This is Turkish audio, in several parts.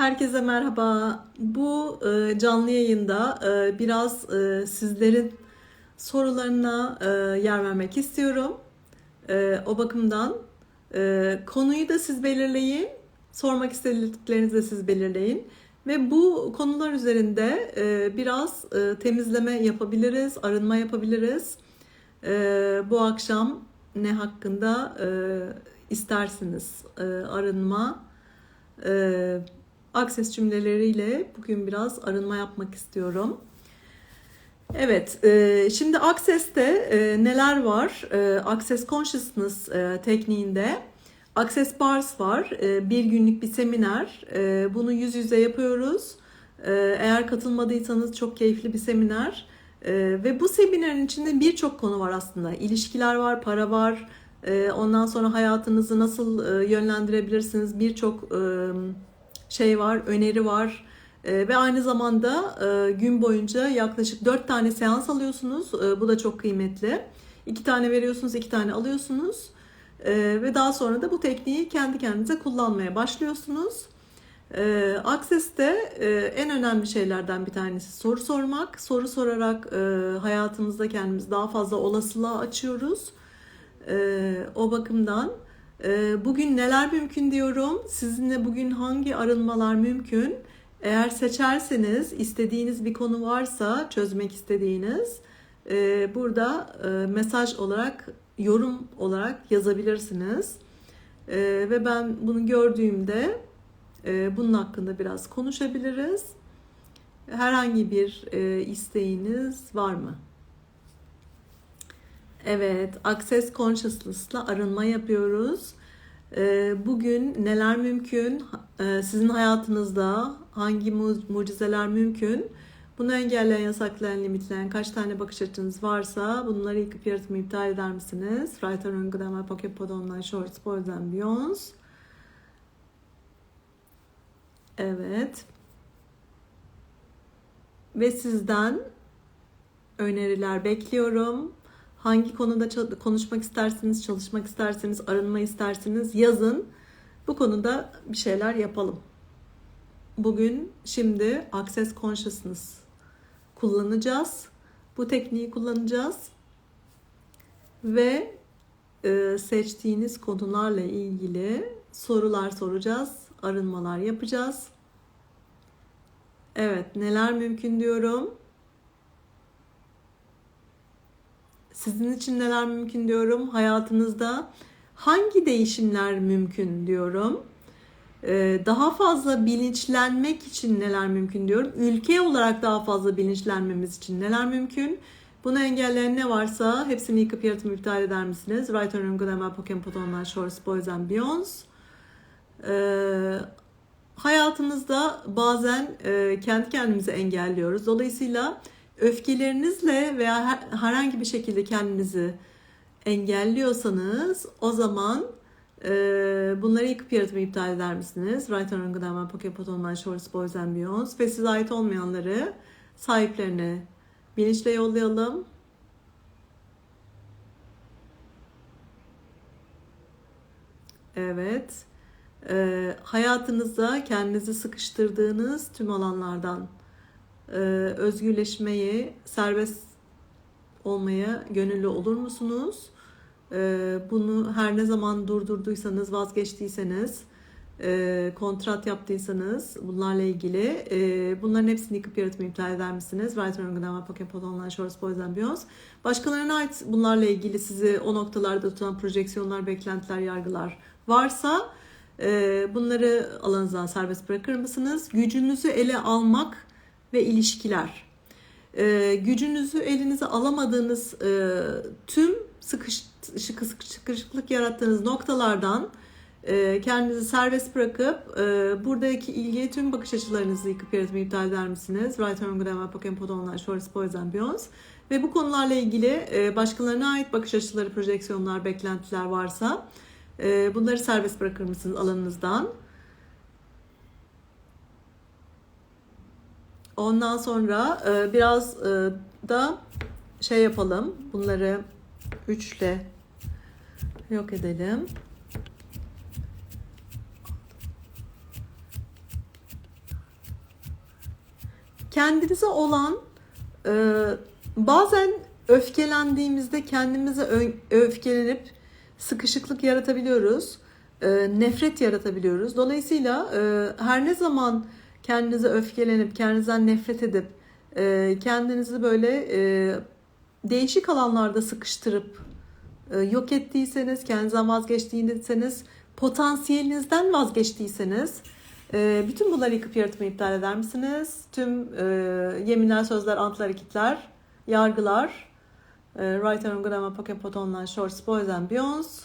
Herkese merhaba. Bu e, canlı yayında e, biraz e, sizlerin sorularına yer vermek istiyorum. O bakımdan konuyu da siz belirleyin, sormak istediklerinizi de siz belirleyin. Ve bu konular üzerinde biraz temizleme yapabiliriz, arınma yapabiliriz. Bu akşam ne hakkında istersiniz? Arınma, akses cümleleriyle bugün biraz arınma yapmak istiyorum. Evet, e, şimdi Access'te e, neler var? E, Access Consciousness tekniğinde Access Bars var. Bir günlük bir seminer. Bunu yüz yüze yapıyoruz. Eğer katılmadıysanız çok keyifli bir seminer. Ve bu seminerin içinde birçok konu var aslında. İlişkiler var, para var. Ondan sonra hayatınızı nasıl yönlendirebilirsiniz? Birçok şey var, öneri var. E, ve aynı zamanda e, gün boyunca yaklaşık 4 tane seans alıyorsunuz. E, bu da çok kıymetli. 2 tane veriyorsunuz, 2 tane alıyorsunuz. E, ve daha sonra da bu tekniği kendi kendinize kullanmaya başlıyorsunuz. E, Access'te e, en önemli şeylerden bir tanesi soru sormak. Soru sorarak e, hayatımızda kendimizi daha fazla olasılığa açıyoruz. E, o bakımdan bugün neler mümkün diyorum. Sizinle bugün hangi arınmalar mümkün? Eğer seçerseniz istediğiniz bir konu varsa çözmek istediğiniz e, burada e, mesaj olarak yorum olarak yazabilirsiniz. E, ve ben bunu gördüğümde bunun hakkında biraz konuşabiliriz. Herhangi bir isteğiniz var mı? Evet, Access Consciousness'la arınma yapıyoruz. Ee, Bugün neler mümkün? Ee, Sizin hayatınızda hangi mu- mucizeler mümkün? Bunu engelleyen, yasaklayan, limitleyen kaç tane bakış açınız varsa bunları yıkıp yaratımı iptal eder misiniz? Writer Ungudama Pocket Pod Online Shorts Boys and Beyonds. Evet. Ve sizden öneriler bekliyorum. Hangi konuda konuşmak isterseniz, çalışmak isterseniz, arınma isterseniz yazın. Bu konuda bir şeyler yapalım. Bugün şimdi Access Consciousness kullanacağız. Bu tekniği kullanacağız. Ve e, seçtiğiniz konularla ilgili sorular soracağız, arınmalar yapacağız. Evet, neler mümkün diyorum. Sizin için neler mümkün diyorum. Hayatınızda hangi değişimler mümkün diyorum. Ee, Daha fazla bilinçlenmek için neler mümkün diyorum. Ülke olarak daha fazla bilinçlenmemiz için neler mümkün. Bunu engelleyen ne varsa hepsini yıkıp yaratımı iptal eder misiniz? Right on ML Pokemon Pot Online Shorts Boys and Beyonds. Ee, hayatınızda bazen e, kendi kendimizi engelliyoruz. Dolayısıyla öfkelerinizle veya her- herhangi bir şekilde kendinizi engelliyorsanız o zaman e, bunları yıkıp yaratımı iptal eder misiniz? Right on Good Pocket Pot Online Shorts Boys and Beyonds ve size ait olmayanları sahiplerine bilinçle yollayalım. Evet. E, hayatınızda kendinizi sıkıştırdığınız tüm alanlardan e, özgürleşmeyi, serbest olmaya gönüllü olur musunuz? E, bunu her ne zaman durdurduysanız, vazgeçtiyseniz, e, kontrat yaptıysanız bunlarla ilgili e, bunların hepsini yıkıp yaratımı iptal eder misiniz? Writer Ungudama Pokemon Online Shorts Boys and Beyonds. Başkalarına ait bunlarla ilgili sizi o noktalarda tutan projeksiyonlar, beklentiler, yargılar varsa e, bunları alanınızdan serbest bırakır mısınız? Gücünüzü ele almak ve ilişkiler. Ee, gücünüzü elinize alamadığınız e, tüm sıkış, sıkı, sıkı- sıkışıklık yarattığınız noktalardan e, kendinizi serbest bırakıp e, buradaki ilgili tüm bakış açılarınızı yıkıp yaratımı iptal eder misiniz? Right on Good Pokemon Pod Online Shorts Boys Beyonds. Ve bu konularla ilgili e, başkalarına ait bakış açıları, projeksiyonlar, beklentiler varsa e, bunları serbest bırakır mısınız alanınızdan? Ondan sonra e, biraz e, da şey yapalım. Bunları üçle yok edelim. kendinize olan e, bazen öfkelendiğimizde kendimize öfkelenip sıkışıklık yaratabiliyoruz. E, nefret yaratabiliyoruz. Dolayısıyla e, her ne zaman kendinize öfkelenip kendinizden nefret edip e, kendinizi böyle e, değişik alanlarda sıkıştırıp e, yok ettiyseniz, kendinizden vazgeçtiyseniz, potansiyelinizden vazgeçtiyseniz e, bütün bunları yıkıp yaratmayı iptal eder misiniz? Tüm e, yeminler, sözler, antlar, hareketler, yargılar, e, Right and Grammar, Pocket Pot Online, Shorts, Boys and Beyonds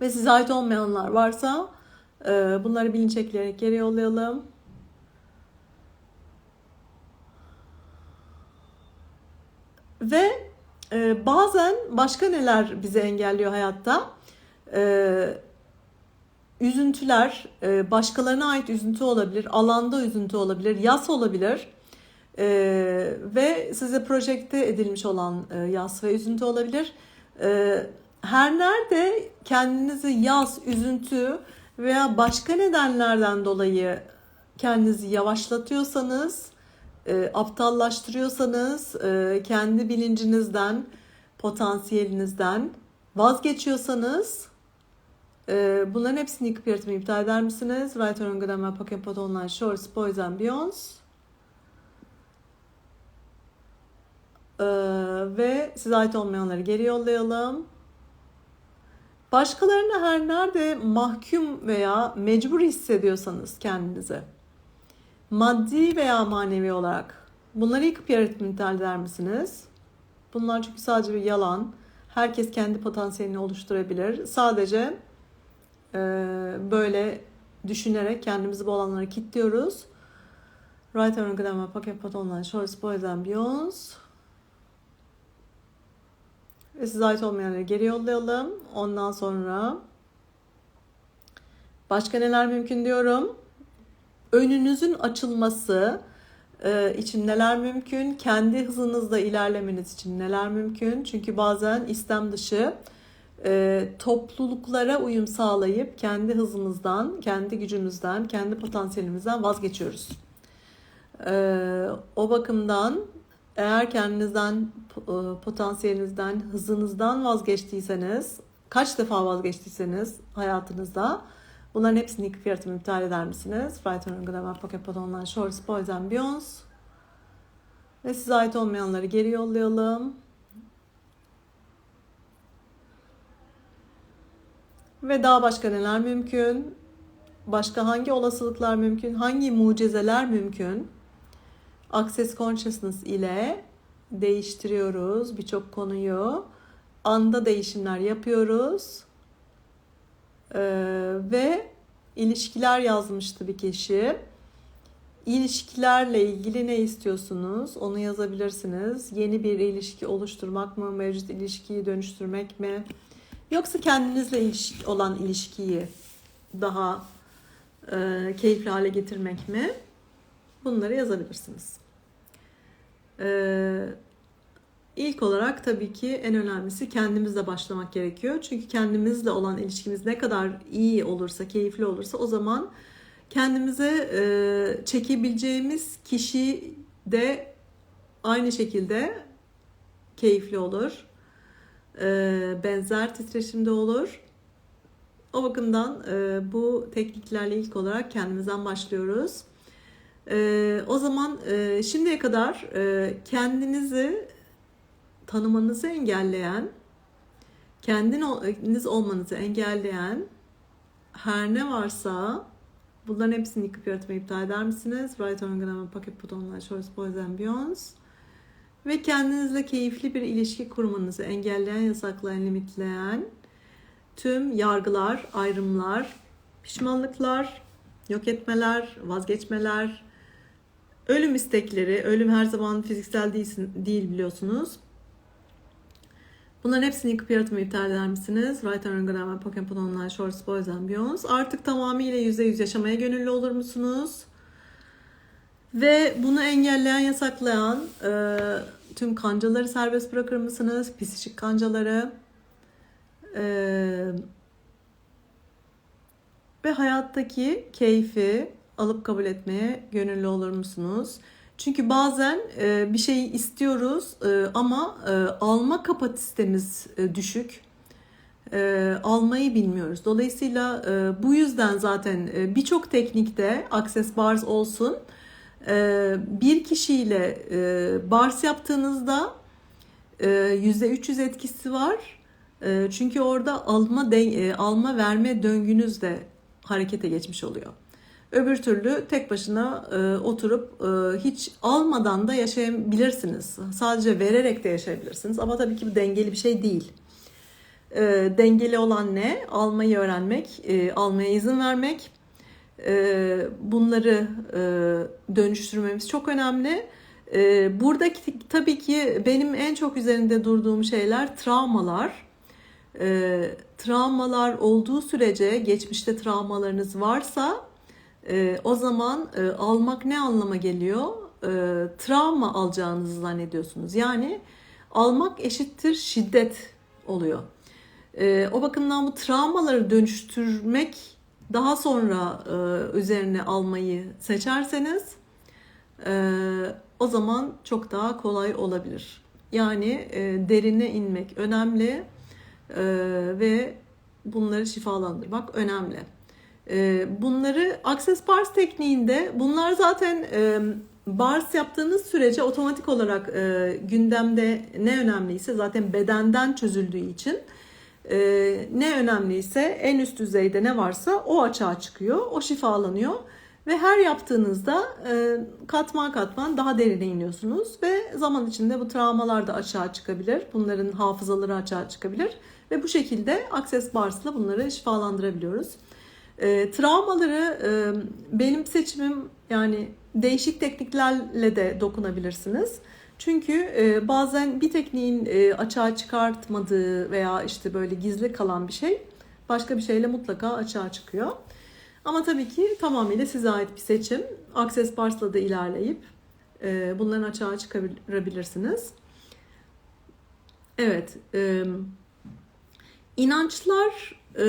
ve size ait olmayanlar varsa bunları bilinç ekleyerek geri yollayalım. Ve e, bazen başka neler bizi engelliyor hayatta? E, üzüntüler, e, başkalarına ait üzüntü olabilir, alanda üzüntü olabilir, yas olabilir. E, ve size projekte edilmiş olan e, yas ve üzüntü olabilir. E, her nerede kendinizi yas, üzüntü veya başka nedenlerden dolayı kendinizi yavaşlatıyorsanız, e, aptallaştırıyorsanız, e, kendi bilincinizden, potansiyelinizden vazgeçiyorsanız e, bunların hepsini yıkıp yaratmayı iptal eder misiniz? Right on Grammar, Pocket Pot Online, Shorts, Boys and Beyonds. E, ve size ait olmayanları geri yollayalım. Başkalarına her nerede mahkum veya mecbur hissediyorsanız kendinize maddi veya manevi olarak bunları yıkıp iptal eder misiniz? Bunlar çünkü sadece bir yalan. Herkes kendi potansiyelini oluşturabilir. Sadece e, böyle düşünerek kendimizi bu alanlara kilitliyoruz. Right and Grammar, Pocket Pot Online, Shorts, Boys and Beyonds. Size ait olmayanları geri yollayalım. Ondan sonra başka neler mümkün diyorum. Önünüzün açılması e, için neler mümkün? Kendi hızınızda ilerlemeniz için neler mümkün? Çünkü bazen istem dışı e, topluluklara uyum sağlayıp kendi hızımızdan, kendi gücümüzden, kendi potansiyelimizden vazgeçiyoruz. E, o bakımdan eğer kendinizden, potansiyelinizden, hızınızdan vazgeçtiyseniz, kaç defa vazgeçtiyseniz hayatınızda bunların hepsini yıkıp yaratımı iptal eder misiniz? Right on Grammar, Pocket Pot Online, Shorts, and Beyonds. Ve size ait olmayanları geri yollayalım. Ve daha başka neler mümkün? Başka hangi olasılıklar mümkün? Hangi mucizeler mümkün? Access Consciousness ile değiştiriyoruz birçok konuyu. Anda değişimler yapıyoruz. Ee, ve ilişkiler yazmıştı bir kişi. İlişkilerle ilgili ne istiyorsunuz? Onu yazabilirsiniz. Yeni bir ilişki oluşturmak mı? Mevcut ilişkiyi dönüştürmek mi? Yoksa kendinizle ilişki, olan ilişkiyi daha e, keyifli hale getirmek mi? Bunları yazabilirsiniz. Ee, ilk olarak tabii ki en önemlisi kendimizle başlamak gerekiyor. Çünkü kendimizle olan ilişkimiz ne kadar iyi olursa, keyifli olursa o zaman kendimize e, çekebileceğimiz kişi de aynı şekilde keyifli olur. E, benzer titreşimde olur. O bakımdan e, bu tekniklerle ilk olarak kendimizden başlıyoruz. E, o zaman e, şimdiye kadar e, kendinizi tanımanızı engelleyen, kendiniz olmanızı engelleyen her ne varsa bunların hepsini yıkıp yaratmayı iptal eder misiniz? Right on Grammar, Pocket Put Online, Shorts, Boys and Beyonds. Ve kendinizle keyifli bir ilişki kurmanızı engelleyen, yasaklayan, limitleyen tüm yargılar, ayrımlar, pişmanlıklar, yok etmeler, vazgeçmeler, ölüm istekleri, ölüm her zaman fiziksel değilsin, değil biliyorsunuz. Bunların hepsini yıkıp yaratmayı iptal eder misiniz? Right and Grammar, Pokemon Online, Shorts, Boys and Beyonds. Artık tamamıyla %100 yaşamaya gönüllü olur musunuz? Ve bunu engelleyen, yasaklayan e, tüm kancaları serbest bırakır mısınız? Psikik kancaları. E, ve hayattaki keyfi, alıp kabul etmeye gönüllü olur musunuz? Çünkü bazen e, bir şeyi istiyoruz e, ama e, alma kapasitemiz e, düşük. E, almayı bilmiyoruz. Dolayısıyla e, bu yüzden zaten e, birçok teknikte access bars olsun e, bir kişiyle e, bars yaptığınızda e, %300 etkisi var. E, çünkü orada alma de, e, alma verme döngünüz de harekete geçmiş oluyor. Öbür türlü tek başına e, oturup e, hiç almadan da yaşayabilirsiniz. Sadece vererek de yaşayabilirsiniz. Ama tabii ki bu dengeli bir şey değil. E, dengeli olan ne? Almayı öğrenmek, e, almaya izin vermek. E, bunları e, dönüştürmemiz çok önemli. E, buradaki tabii ki benim en çok üzerinde durduğum şeyler travmalar. E, travmalar olduğu sürece, geçmişte travmalarınız varsa e, o zaman e, almak ne anlama geliyor? E, travma alacağınızı zannediyorsunuz. Yani almak eşittir şiddet oluyor. E, o bakımdan bu travmaları dönüştürmek daha sonra e, üzerine almayı seçerseniz e, o zaman çok daha kolay olabilir. Yani e, derine inmek önemli e, ve bunları şifalandırmak önemli. E, bunları Access Bars tekniğinde bunlar zaten e, bars yaptığınız sürece otomatik olarak e, gündemde ne önemliyse zaten bedenden çözüldüğü için e, ne önemliyse en üst düzeyde ne varsa o açığa çıkıyor, o şifalanıyor ve her yaptığınızda katman katman daha derine iniyorsunuz ve zaman içinde bu travmalar da açığa çıkabilir, bunların hafızaları açığa çıkabilir ve bu şekilde Access Bars'la bunları şifalandırabiliyoruz. E, travmaları e, benim seçimim yani değişik tekniklerle de dokunabilirsiniz. Çünkü e, bazen bir tekniğin e, açığa çıkartmadığı veya işte böyle gizli kalan bir şey başka bir şeyle mutlaka açığa çıkıyor. Ama tabii ki tamamıyla size ait bir seçim. Access Bars'la da ilerleyip e, bunların açığa çıkarabilirsiniz. Evet, e, inançlar e,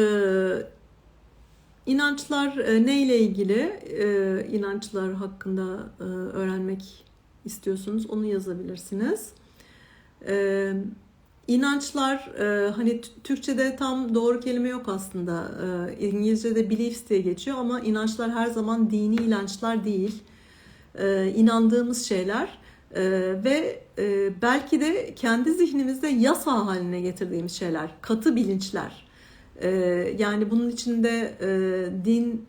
İnançlar e, ne ile ilgili? E, inançlar hakkında e, öğrenmek istiyorsunuz onu yazabilirsiniz. E, inançlar e, hani Türkçe'de tam doğru kelime yok aslında. E, İngilizce'de beliefs diye geçiyor ama inançlar her zaman dini inançlar değil. E, inandığımız şeyler ve belki de kendi zihnimizde yasa haline getirdiğimiz şeyler, katı bilinçler. Ee, yani bunun içinde e, din,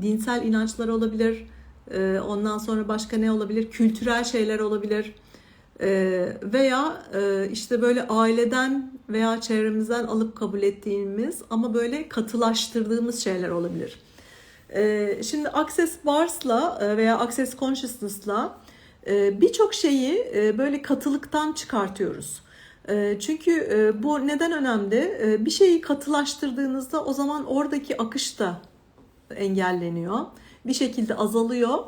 dinsel inançlar olabilir. E, ondan sonra başka ne olabilir? Kültürel şeyler olabilir. E, veya e, işte böyle aileden veya çevremizden alıp kabul ettiğimiz ama böyle katılaştırdığımız şeyler olabilir. E, şimdi Access Bars'la e, veya Access Consciousness'la e, birçok şeyi e, böyle katılıktan çıkartıyoruz. Ee, çünkü e, bu neden önemli? Ee, bir şeyi katılaştırdığınızda o zaman oradaki akış da engelleniyor. Bir şekilde azalıyor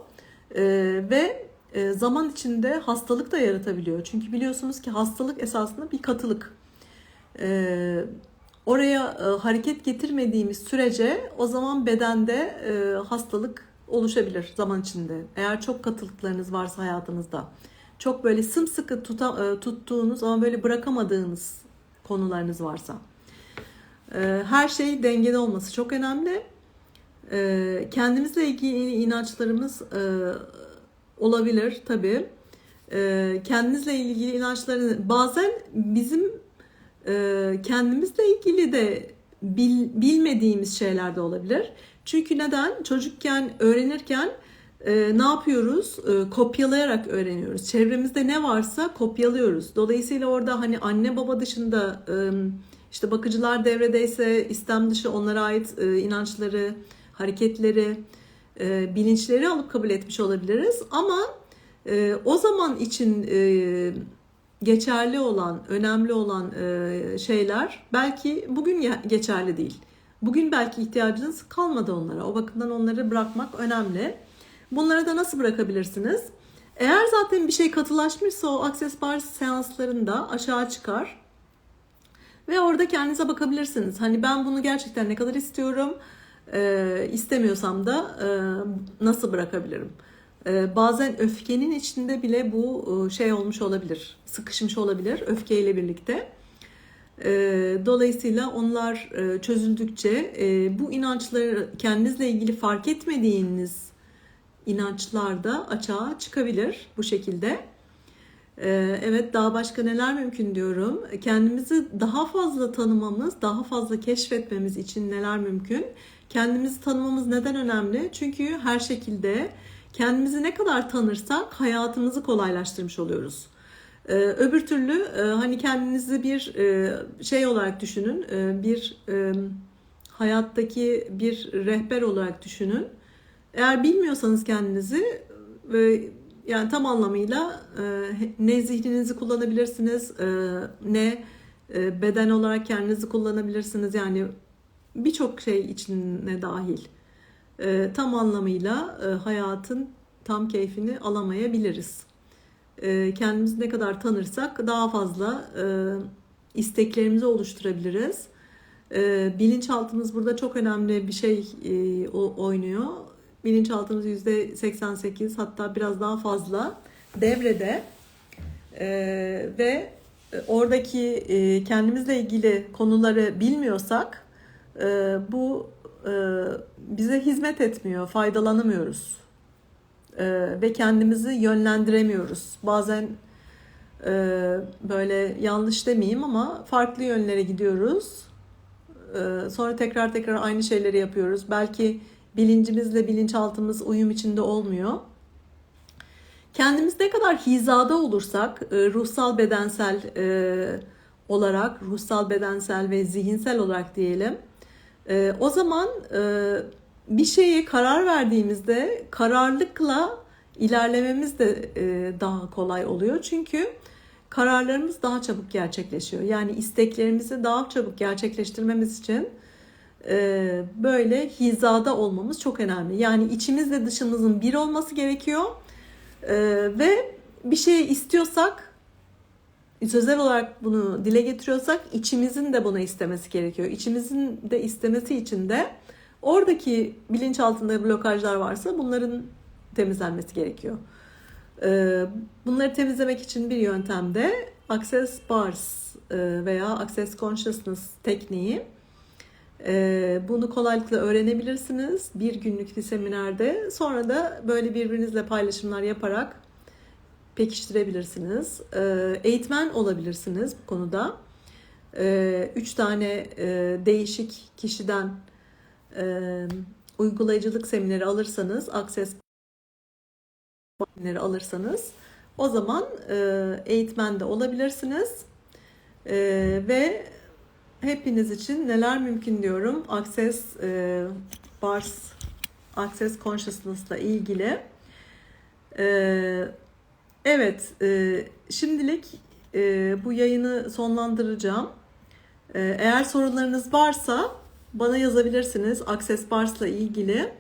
ee, ve e, zaman içinde hastalık da yaratabiliyor. Çünkü biliyorsunuz ki hastalık esasında bir katılık. Oraya e, hareket getirmediğimiz sürece o zaman bedende hastalık oluşabilir zaman içinde. Eğer çok katılıklarınız varsa hayatınızda çok böyle sımsıkı tuta, e, tuttuğunuz ama böyle bırakamadığınız konularınız varsa. E, her şey dengede olması çok önemli. E, kendimizle ilgili inançlarımız olabilir tabii. Kendinizle ilgili inançların bazen bizim kendimizle ilgili de bilmediğimiz şeyler de olabilir. Çünkü neden? Çocukken öğrenirken e, ne yapıyoruz? E, kopyalayarak öğreniyoruz. Çevremizde ne varsa kopyalıyoruz. Dolayısıyla orada hani anne baba dışında e, işte bakıcılar devredeyse istem dışı onlara ait e, inançları, hareketleri, e, bilinçleri alıp kabul etmiş olabiliriz. Ama e, o zaman için e, geçerli olan, önemli olan e, şeyler belki bugün geçerli değil. Bugün belki ihtiyacınız kalmadı onlara. O bakımdan onları bırakmak önemli. Bunları da nasıl bırakabilirsiniz? Eğer zaten bir şey katılaşmışsa o Access Bar seanslarında aşağı çıkar. Ve orada kendinize bakabilirsiniz. Hani ben bunu gerçekten ne kadar istiyorum? E, istemiyorsam da e, nasıl bırakabilirim? E, bazen öfkenin içinde bile bu e, şey olmuş olabilir, sıkışmış olabilir öfkeyle birlikte. E, dolayısıyla onlar e, çözüldükçe e, bu inançları kendinizle ilgili fark etmediğiniz inançlar da açığa çıkabilir bu şekilde. Ee, Evet daha başka neler mümkün diyorum. Kendimizi daha fazla tanımamız, daha fazla keşfetmemiz için neler mümkün? Kendimizi tanımamız neden önemli? Çünkü her şekilde kendimizi ne kadar tanırsak hayatımızı kolaylaştırmış oluyoruz. Ee, Öbür türlü e, hani kendinizi bir e, şey olarak düşünün, e, bir hayattaki bir rehber olarak düşünün. Eğer bilmiyorsanız kendinizi ve yani tam anlamıyla e, ne zihninizi kullanabilirsiniz, e, ne e, beden olarak kendinizi kullanabilirsiniz. Yani birçok şey içine dahil. Tam anlamıyla hayatın tam keyfini alamayabiliriz. Kendimizi ne kadar tanırsak daha fazla isteklerimizi oluşturabiliriz. Bilinçaltımız burada çok önemli bir şey oynuyor. Bilinçaltımız %88 hatta biraz daha fazla devrede E, ve oradaki e, kendimizle ilgili konuları bilmiyorsak e, bu e, bize hizmet etmiyor, faydalanamıyoruz E, ve kendimizi yönlendiremiyoruz. Bazen e, böyle yanlış demeyeyim ama farklı yönlere gidiyoruz. E, sonra tekrar tekrar aynı şeyleri yapıyoruz. Belki bilincimizle bilinçaltımız uyum içinde olmuyor. Kendimiz ne kadar hizada olursak e, ruhsal bedensel e, olarak, ruhsal bedensel ve zihinsel olarak diyelim. e, O zaman bir şeye karar verdiğimizde kararlılıkla ilerlememiz de daha kolay oluyor. Çünkü kararlarımız daha çabuk gerçekleşiyor. Yani isteklerimizi daha çabuk gerçekleştirmemiz için böyle hizada olmamız çok önemli. Yani içimizle dışımızın bir olması gerekiyor. E, ve bir şey istiyorsak sözel olarak bunu dile getiriyorsak içimizin de bunu istemesi gerekiyor. İçimizin de istemesi için de oradaki bilinç altında blokajlar varsa bunların temizlenmesi gerekiyor. E, bunları temizlemek için bir yöntem de Access Bars e, veya Access Consciousness tekniği. Ee, Bunu kolaylıkla öğrenebilirsiniz bir günlük bir seminerde. Sonra da böyle birbirinizle paylaşımlar yaparak pekiştirebilirsiniz. Ee, Eğitmen olabilirsiniz bu konuda. Ee, Üç tane e, değişik kişiden e, uygulayıcılık semineri alırsanız, Access semineri alırsanız o zaman e, eğitmen de olabilirsiniz. Ve hepiniz için neler mümkün diyorum. Access e, Bars, Access Consciousness ile ilgili. E, evet, e, şimdilik e, bu yayını sonlandıracağım. E, eğer sorularınız varsa bana yazabilirsiniz Access Bars ile ilgili.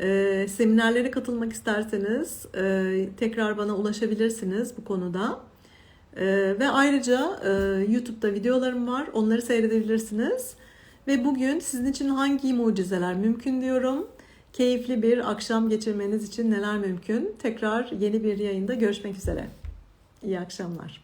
E, seminerlere katılmak isterseniz e, tekrar bana ulaşabilirsiniz bu konuda. Ee, ve ayrıca e, YouTube'da videolarım var. Onları seyredebilirsiniz. Ve bugün sizin için hangi mucizeler mümkün diyorum. Keyifli bir akşam geçirmeniz için neler mümkün? Tekrar yeni bir yayında görüşmek üzere. İyi akşamlar.